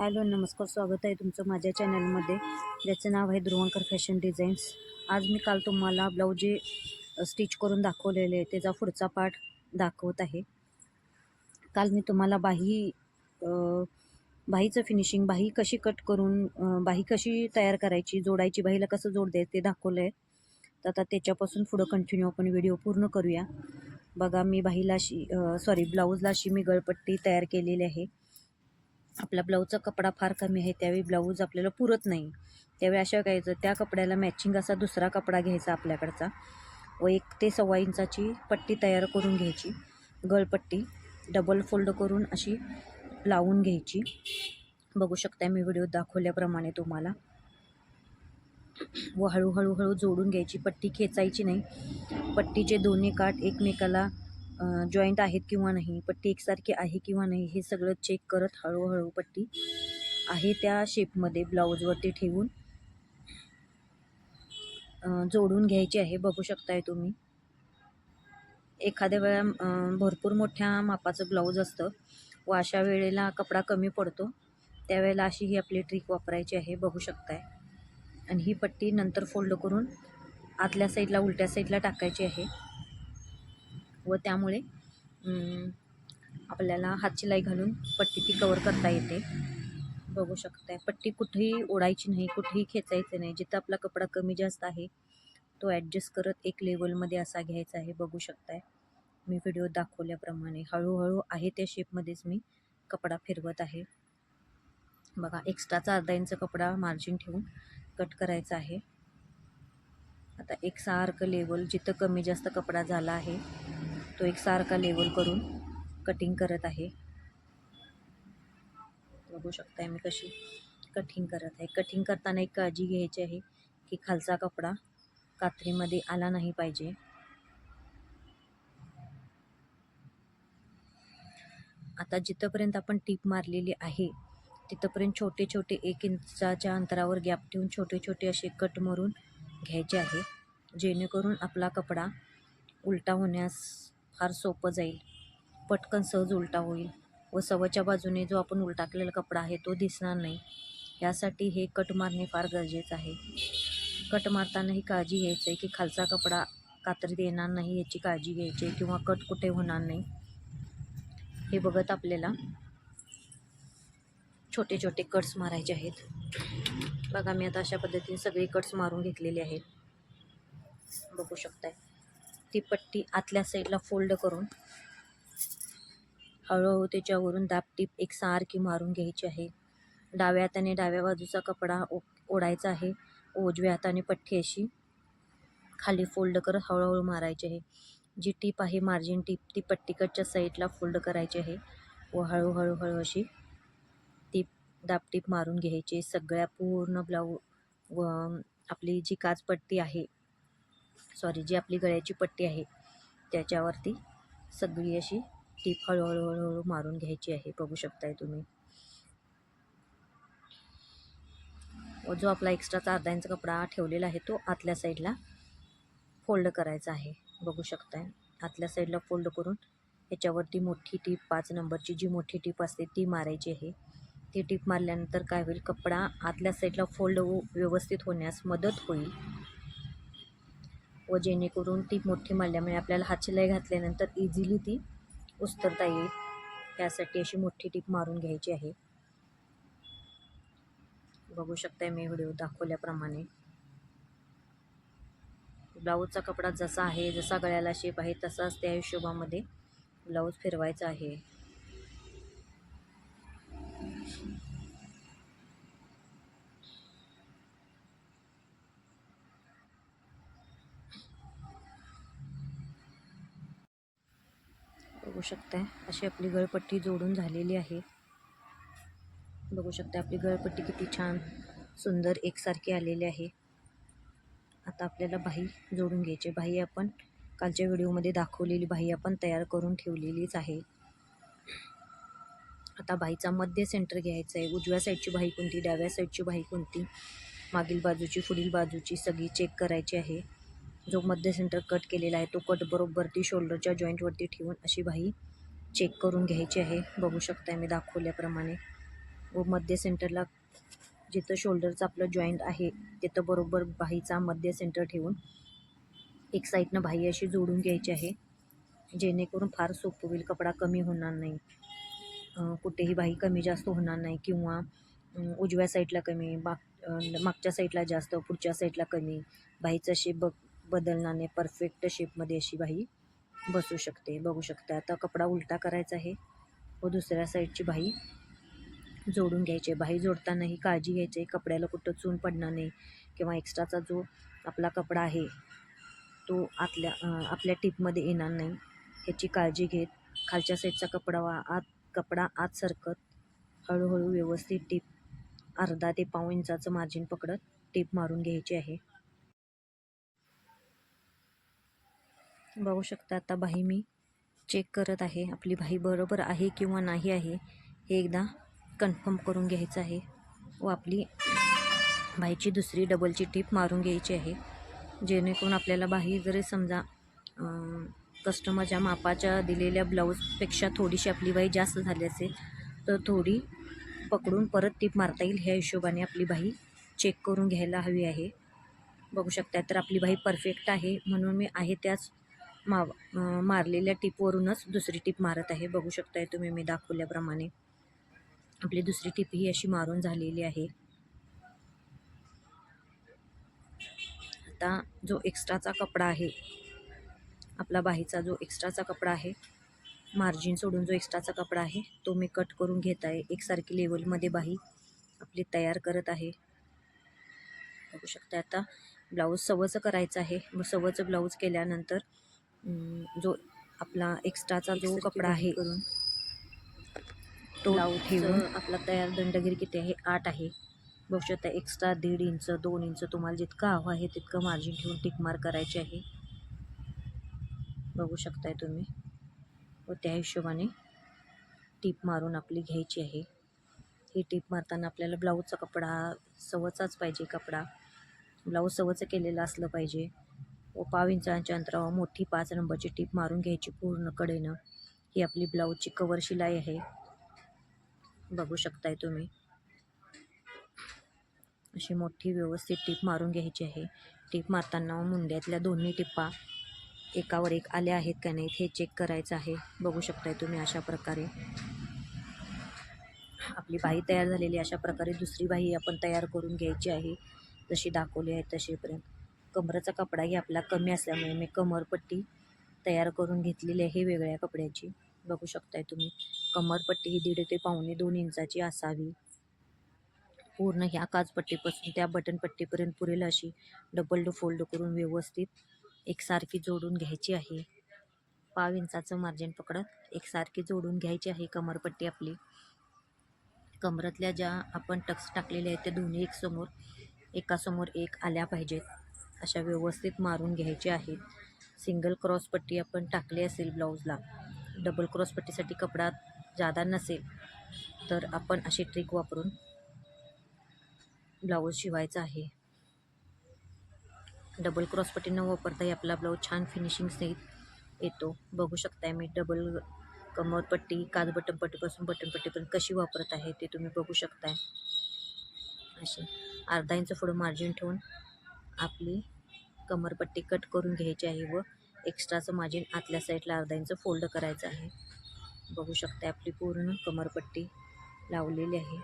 Hello नमस्कार स्वागत आहे तुमचं माझ्या चॅनलमध्ये. ज्याचं नाव आहे ध्रुवंकर फॅशन डिझाईन्स. आज मी काल तुम्हाला ब्लाऊज जे स्टिच करून दाखवलेले आहे त्याचा पुढचा पार्ट दाखवत आहे. काल मी तुम्हाला बाही बाहीचं फिनिशिंग बाही कशी कट करून बाही कशी तयार करायची जोडायची बाहीला कसं जोड द्यायचं ते दाखवलं आहे तर आता त्याच्यापासून पुढं कंटिन्यू आपण व्हिडिओ पूर्ण करूया. बघा मी बाहीला अशी सॉरी ब्लाऊजला अशी मी गळपट्टी तयार केलेली आहे. आपला ब्लाऊजचा कपडा फार कमी आहे त्यावेळी ब्लाऊज आपल्याला पुरत नाही. त्यावेळी अशा करायचं त्या कपड्याला मॅचिंग असा दुसरा कपडा घ्यायचा आपल्याकडचा. व एक ते सव्वा इंचाची पट्टी तयार करून घ्यायची. गळपट्टी डबल फोल्ड करून अशी लावून घ्यायची. बघू शकता मी व्हिडिओ दाखवल्याप्रमाणे तुम्हाला. व हळूहळू हळू जोडून घ्यायची. पट्टी खेचायची नाही. पट्टीचे दोन्ही काठ एकमेकाला जॉईंट आहेत किंवा नाही पट्टी एकसारखी आहे किंवा नाही हे सगळं चेक करत हळूहळू पट्टी आहे त्या शेपमध्ये ब्लाऊजवरती ठेवून जोडून घ्यायची आहे. बघू शकताय तुम्ही. एखाद्या वेळा भरपूर मोठ्या मापाचं ब्लाऊज असतं. व अशा वेळेला कपडा कमी पडतो. त्यावेळेला अशी ही आपली ट्रिक वापरायची आहे. बघू शकताय. आणि ही पट्टी नंतर फोल्ड करून आतल्या साईडला उलट्या साईडला टाकायची आहे. व त्यामुळे आपल्याला हातशिलाई घालून पट्टी ती कवर करता येते. बघू शकताय. पट्टी कुठेही ओढायची नाही कुठेही खेचायचं नाही. जिथं आपला कपडा कमी जास्त आहे तो ॲडजस्ट करत एक लेवलमध्ये असा घ्यायचा आहे. बघू शकताय. मी व्हिडिओ दाखवल्याप्रमाणे हळूहळू आहे त्या शेपमध्येच मी कपडा फिरवत आहे. बघा एक्स्ट्राचा अर्धा इंच कपडा मार्जिन ठेवून कट करायचा आहे. आता एकसारखं लेवल जिथं कमी जास्त कपडा झाला आहे तो एकसारखा लेवल करून कटिंग करत आहे. बघू शकताय मी कशी कटिंग करत आहे. कटिंग करताना एक काळजी घ्यायची आहे की खालचा कपडा कात्रीमध्ये आला नाही पाहिजे. आता जिथंपर्यंत आपण टीप मारलेली आहे तिथंपर्यंत छोटे छोटे एक इंचाच्या अंतरावर गॅप ठेवून छोटे छोटे असे कट मारून घ्यायचे आहे जेणेकरून आपला कपडा उलटा होण्यास फार सोपं जाईल. पटकन सहज उलटा होईल व सवच्या बाजूने जो आपण उलटा केलेला कपडा आहे तो दिसणार नाही. यासाठी हे कट मारणे फार गरजेचं आहे. कट मारताना ही काळजी घ्यायची आहे की खालचा कपडा कात्रीत येणार नाही याची काळजी घ्यायची आहे किंवा कट कुठे होणार नाही. हे बघत आपल्याला छोटे छोटे कट्स मारायचे आहेत. बघा मी आता अशा पद्धतीने सगळे कट्स मारून घेतलेले आहेत. बघू शकताय. ती पट्टी आतल्या साईडला फोल्ड करून हळूहळू त्याच्यावरून दाबटीप एक सारखी मारून घ्यायची आहे. डाव्या हाताने डाव्या बाजूचा कपडा ओ ओढायचा आहे. उजव्या हाताने पट्टी अशी खाली फोल्ड करत हळूहळू मारायची आहे. जी टीप आहे मार्जिन टीप ती पट्टीकडच्या साईडला फोल्ड करायची आहे व हळूहळू हळू अशी टीप दाबटीप मारून घ्यायची सगळ्या पूर्ण ब्लाऊ व आपली जी काचपट्टी आहे सॉरी जी आपली गळ्याची पट्टी आहे त्याच्यावरती सगळी अशी टीप हळूहळू हळूहळू मारून घ्यायची आहे. बघू शकताय तुम्ही. जो आपला एक्स्ट्राचा अर्धा इंच कपडा ठेवलेला आहे तो आतल्या साईडला फोल्ड करायचा आहे. बघू शकताय. आतल्या साईडला फोल्ड करून याच्यावरती मोठी टीप पाच नंबरची जी मोठी टीप असते ती मारायची आहे. ती टीप मारल्यानंतर काय होईल कपडा आतल्या साईडला फोल्ड व्यवस्थित होण्यास मदत होईल. व जेणेकरून टीप मोठी मारल्यामुळे आपल्याला हातशिलाई घातल्यानंतर इझिली ती उस्तरता येईल. त्यासाठी अशी मोठी टीप मारून घ्यायची आहे. बघू शकताय मी व्हिडिओ दाखवल्याप्रमाणे. ब्लाऊजचा कपडा जसा आहे जसा गळ्याला शेप आहे तसाच त्या हिशोबामध्ये ब्लाऊज फिरवायचा आहे. बघू शकताय अशी आपली गळपट्टी जोडून झालेली आहे. बघू शकता आपली गळपट्टी किती छान सुंदर एकसारखी आलेली आहे. आता आपल्याला बाही जोडून घ्यायची. बाही आपण कालच्या व्हिडिओमध्ये दाखवलेली बाही आपण तयार करून ठेवलेलीच आहे. आता बाईचा मध्य सेंटर घ्यायचा आहे. उजव्या साईडची बाही कोणती डाव्या साईडची बाही कोणती मागील बाजूची पुढील बाजूची सगळी चेक करायची आहे. जो मध्य सेंटर कट केलेला आहे तो कट बरोबर ती शोल्डरच्या जॉईंटवरती ठेवून अशी बाही चेक करून घ्यायची आहे. बघू शकताय मी दाखवल्याप्रमाणे. व मध्य सेंटरला जिथं शोल्डरचं आपलं जॉईंट आहे तिथं बरोबर बाहीचा मध्य सेंटर ठेवून एक साईडनं बाही अशी जोडून घ्यायची आहे. जेणेकरून फार सोपं होईल कपडा कमी होणार नाही. कुठेही बाही कमी जास्त होणार नाही किंवा उजव्या साईडला कमी माग मागच्या साईडला जास्त पुढच्या साईडला कमी. बाहीचा शेप बघ बदलणाने परफेक्ट शेपमध्ये अशी बाही बसू शकते. बघू शकते. आता कपडा उलटा करायचा आहे. व दुसऱ्या साईडची बाही जोडून घ्यायची आहे. बाही जोडतानाही काळजी घ्यायची आहे. कपड्याला कुठं चून पडणार नाही. किंवा एक्स्ट्राचा जो आपला कपडा आहे तो आतल्या आपल्या टिपमध्ये येणार नाही. ह्याची काळजी घेत खालच्या साईडचा कपडा वा आत कपडा आत सरकत हळूहळू व्यवस्थित टीप अर्धा ते पाऊण इंचाचं मार्जिन पकडत टीप मारून घ्यायची आहे. बघू शकता आता बाही मी चेक करत आहे. आपली बाही बरोबर आहे किंवा नाही आहे हे एकदा कन्फर्म करून घ्यायचं आहे. व आपली बाहीची दुसरी डबलची टीप मारून घ्यायची आहे. जेणेकरून आपल्याला बाही जरी समजा कस्टमरच्या मापाच्या दिलेल्या ब्लाऊजपेक्षा थोडीशी आपली बाही जास्त झाली असेल तर थोडी पकडून परत टीप मारता येईल ह्या हिशोबाने आपली बाही चेक करून घ्यायला हवी आहे. बघू शकता तर आपली बाही परफेक्ट आहे. म्हणून मी आहे त्याच माव मारलेल्या टिपवरूनच दुसरी टिप मारत आहे. बघू शकताय तुम्ही मी दाखवल्याप्रमाणे. आपली दुसरी टिप ही अशी मारून झालेली आहे. आता जो एक्स्ट्राचा कपडा आहे आपला बाहीचा जो एक्स्ट्राचा कपडा आहे मार्जिन सोडून जो एक्स्ट्राचा कपडा आहे तो मी कट करून घेत आहे. एकसारखी लेवलमध्ये बाही आपली तयार करत आहे. बघू शकता आता ब्लाऊज सवचं करायचं आहे. मग सवचं ब्लाऊज केल्यानंतर जो आपला एक्स्ट्राचा जो कपडा आहे तो ठेवून आपला तयार दंडगिरी किती आहे? आठ आहे. बघू शकता एक्स्ट्रा दीड इंच दोन इंच तुम्हाला जितकं हवं आहे तितकं मार्जिन ठेवून टिक मार्क करायचे आहे. बघू शकताय तुम्ही. व त्या हिशोबाने टीप मारून आपली घ्यायची आहे. ही टीप मारताना आपल्याला ब्लाऊजचा कपडा सवचाच पाहिजे कपडा. ब्लाऊज सवचं केलेलं असलं पाहिजे. व पाव इंचांच्या अंतरावर मोठी पाच नंबरची टीप मारून घ्यायची पूर्ण कडेनं. ही आपली ब्लाऊजची कवर शिलाई आहे. बघू शकताय तुम्ही. अशी मोठी व्यवस्थित टीप मारून घ्यायची आहे. टीप मारताना मुंड्यातल्या दोन्ही टिप्पा एकावर एक आल्या आहेत का नाहीत हे चेक करायचं आहे. बघू शकताय तुम्ही अशा प्रकारे. आपली बाही तयार झालेली अशा प्रकारे दुसरी बाही आपण तयार करून घ्यायची आहे. जशी दाखवली आहे तशीपर्यंत. कमरेचा कपडाही आपला कमी असल्यामुळे मी कमरपट्टी तयार करून घेतलेली आहे वेगळ्या कपड्याची. बघू शकताय तुम्ही कमरपट्टी ही दीड ते पावणे दोन इंचाची असावी. पूर्ण ह्या काचपट्टीपासून त्या बटनपट्टीपर्यंत पुरेल अशी डबल फोल्ड करून व्यवस्थित एकसारखी जोडून घ्यायची आहे. पाव इंचाचं मार्जिन पकडत एकसारखी जोडून घ्यायची आहे कमरपट्टी आपली. कमरातल्या ज्या आपण टक्स टाकलेल्या आहेत त्या दोन्ही एक समोर एकासमोर एक आल्या पाहिजेत. अशा व्यवस्थित मारून घ्यायच्या आहेत. सिंगल क्रॉस पट्टी आपण टाकली असेल ब्लाऊजला. डबल क्रॉस पट्टीसाठी कपडा जादा नसेल तर आपण अशी ट्रिक वापरून ब्लाऊज शिवायचा आहे. डबल क्रॉस पट्टी न वापरताही आपला ब्लाऊज छान फिनिशिंग सहित येतो. बघू शकताय मी डबल कमरपट्टी काज बटनपट्टीपासून बटनपट्टीपर्यंत कशी वापरत आहे ते तुम्ही बघू शकताय. अशी अर्धा इंच पुढं मार्जिन ठेवून आपली कमरपट्टी कट करून घ्यायची आहे व एक्स्ट्राचं मार्जिन आतल्या साईडला अर्धा इंच फोल्ड करायचं आहे. बघू शकते आपली पूर्ण कमरपट्टी लावलेली आहे.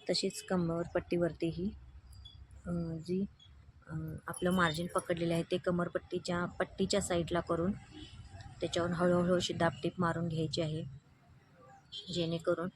तशीच कमरपट्टीवरतीही जी आपलं मार्जिन पकडलेलं आहे ते कमरपट्टीच्या पट्टीच्या साईडला करून त्याच्यावर हळूहळू अशी दापटीप मारून घ्यायची आहे. जेणेकरून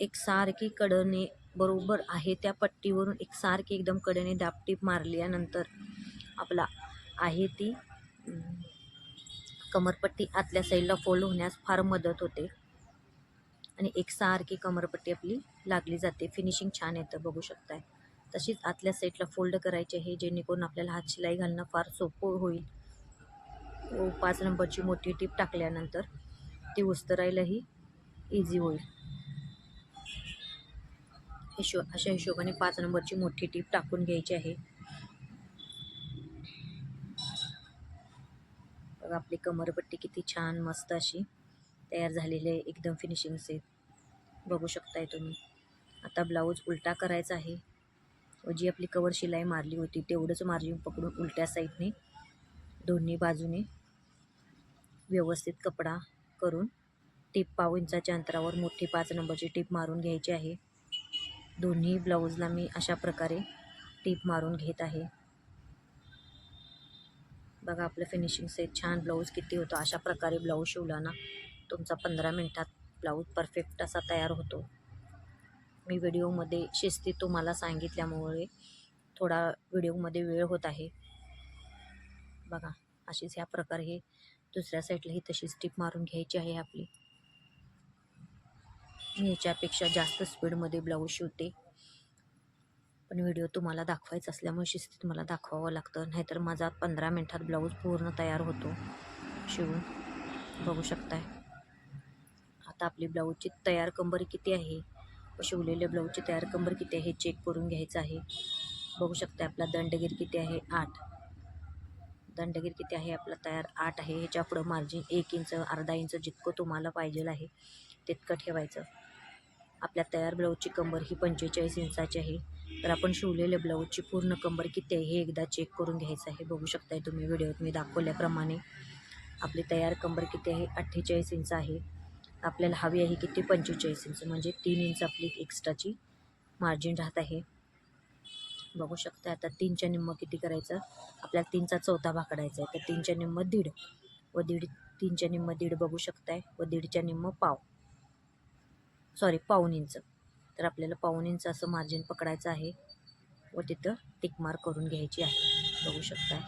एक सारखी कडने बरोबर आहे. त्या पट्टीवरून एक सारखी एकदम कडेने दापटीप मारल्यानंतर आपला आहे ती कमरपट्टी आतल्या साईडला फोल्ड होण्यास फार मदत होते. आणि एक सारखी कमरपट्टी आपली लागली जाते. फिनिशिंग छान येतं बघू शकताय. तशीच आतल्या साईडला फोल्ड करायची आहे जेणेकरून आपल्याला हात शिलाई घालणं फार सोपं होईल. पाच नंबरची मोठी टीप टाकल्यानंतर ती उस्तरायलाही इझी होईल. हिशो अशा हिशोबाने पाच नंबरची मोठी टीप टाकून घ्यायची आहे. बघा आपली कमरपट्टी किती छान मस्त अशी तयार झालेली आहे. एकदम फिनिशिंग से बघू शकताय तुम्ही. आता ब्लाऊज उलटा करायचा आहे. जी आपली कवर शिलाई मारली होती तेवढंच मार्जिन पकडून उलट्या साईडने दोन्ही बाजूने. व्यवस्थित कपडा करून टीप पाव इंचाच्या अंतरावर मोठी पाच नंबरची टीप मारून घ्यायची आहे. दोन्ही ब्लाऊजला मी अशा प्रकारे टीप मारून घेत आहे. बघा आपलं फिनिशिंग सेट छान ब्लाऊज किती होतो. अशा प्रकारे ब्लाऊज शिवला ना तुमचा पंधरा मिनटात ब्लाऊज परफेक्ट असा तयार होतो. मी व्हिडिओमध्ये शिस्ती तुम्हाला सांगितल्यामुळे थोडा व्हिडिओमध्ये वेळ होत आहे. बघा अशीच ह्या प्रकारे हे दुसऱ्या साईडलाही तशीच टीप मारून घ्यायची आहे आपली. मी याच्यापेक्षा जास्त स्पीडमध्ये ब्लाऊज शिवते. पण व्हिडिओ तुम्हाला दाखवायचा असल्यामुळे शिस्तीत मला दाखवावं लागतं. नाहीतर माझा पंधरा मिनटात ब्लाऊज पूर्ण तयार होतो. शिवून बघू शकताय. आता आपली ब्लाऊजची तयार कंबर किती आहे? व शिवलेल्या ब्लाऊजची तयार कंबर किती आहे चेक करून घ्यायचं आहे. बघू शकता आपला दंडगीर किती आहे? आठ. दंडगीर किती आहे? आपला तयार आठ आहे. ह्याच्या पुढं मार्जिन एक इंच अर्धा इंच जितकं तुम्हाला पाहिजे आहे तितकं ठेवायचं. आपल्या तयार ब्लाऊजची कंबर ही पंचेचाळीस इंचाची आहे. तर आपण शिवलेल्या ब्लाऊजची पूर्ण कंबर किती आहे हे एकदा चेक करून घ्यायचं आहे. बघू शकताय तुम्ही व्हिडिओत मी दाखवल्याप्रमाणे आपली तयार कंबर किती आहे? अठ्ठेचाळीस इंच आहे. आपल्याला हवी आहे किती? पंचेचाळीस इंच. म्हणजे तीन इंच आपली एक्स्ट्राची मार्जिन राहत आहे. बघू शकता आता तीनच्या निम्मं किती करायचं? आपल्याला तीनचा चौथा भाग काढायचा आहे. तर तीनच्या निम्मं दीड व दीड तीनच्या निम्मं दीड बघू शकताय. व दीडच्या निम्मं पाव. सॉरी पाऊन इंच. तर आपल्याला पाऊन इंच असं मार्जिन पकडायचं आहे. व तिथं टिकमार करून घ्यायची आहे. बघू शकता.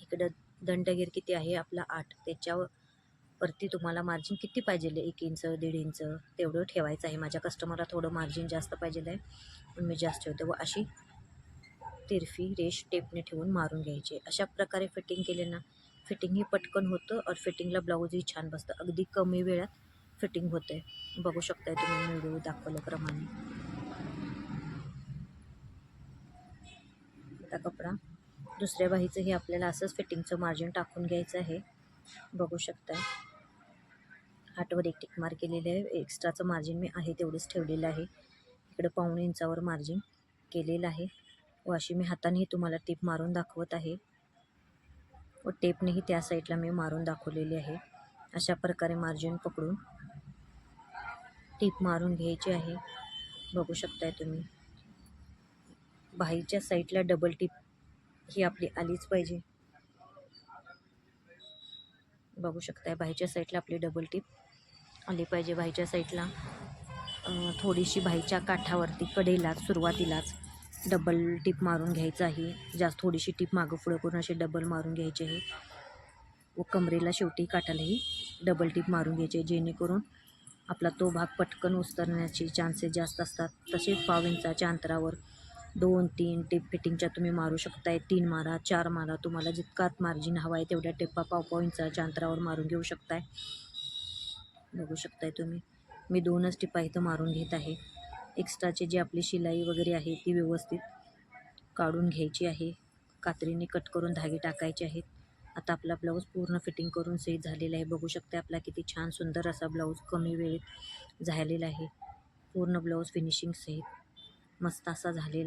इकडं दंडगीर किती आहे? आपला आठ. त्याच्यावर वरती तुम्हाला मार्जिन किती पाहिजे एक इंच दीड इंच तेवढं ठेवायचं आहे. माझ्या कस्टमरला थोडं मार्जिन जास्त पाहिजे आहे. म्हणून मी जास्त ठेवते. व अशी तिरफी रेश टेपने ठेवून मारून घ्यायची. अशा प्रकारे फिटिंग केले ना फिटिंगही पटकन होतं. और फिटिंगला ब्लाऊजही छान बसतं. अगदी कमी वेळात फिटिंग होते बघू शकताय तुम्ही व्हिडिओ दाखवल्याप्रमाणे. आता कपडा. दुसऱ्या बाहीचं हे आपल्याला असंच फिटिंगचं मार्जिन टाकून घ्यायचं आहे. बघू शकताय. हाटवर एक टिक मार केलेलं आहे. एक्स्ट्राचं मार्जिन मी आहे तेवढंच ठेवलेलं आहे. इकडं पाऊण इंचावर मार्जिन केलेलं आहे. व अशी मी हातानेही तुम्हाला टीप मारून दाखवत आहे. व टेपनेही त्या साईडला मी मारून दाखवलेली आहे. अशा प्रकारे मार्जिन पकडून टीप मारून घ्यायची आहे. बघू शकताय तुम्ही. बाहीच्या साईडला डबल टीप ही आपली आलीच पाहिजे. बघू शकताय बाहीच्या साईडला आपली डबल टीप आली पाहिजे. बाहीच्या साईडला थोडीशी बाहीच्या काठावरती कडेलाच सुरुवातीलाच डबल टीप मारून घ्यायचं आहे. जास्त थोडीशी टीप मागं पुढं करून अशी डबल मारून घ्यायची आहे. व कमरेला शेवटी काठालाही डबल टीप मारून घ्यायची आहे जेणेकरून आपला तो भाग पटकन उस्तरण्याचे चान्सेस जास्त असतात. तसेच पाव इंचाच्या अंतरावर दोन तीन टेप फिटिंगच्या तुम्ही मारू शकताय. तीन मारा चार मारा तुम्हाला जितकात मार्जिन हवा आहे तेवढ्या टिप्पा पाव पाव इंचाच्या अंतरावर मारून घेऊ शकताय. बघू शकताय तुम्ही. मी दोनच टिपा इथं मारून घेत आहे. एक्स्ट्राची जी आपली शिलाई वगैरे आहे ती व्यवस्थित काढून घ्यायची आहे. कात्रीने कट करून धागे टाकायचे आहेत. आता आपला ब्लाऊज पूर्ण फिटिंग करून सेट झालेला आहे. बघू शकता आपला किती छान सुंदर असा ब्लाऊज कमी वेळेत झालेला आहे. पूर्ण ब्लाऊज फिनिशिंग सहित मस्त असा झालेला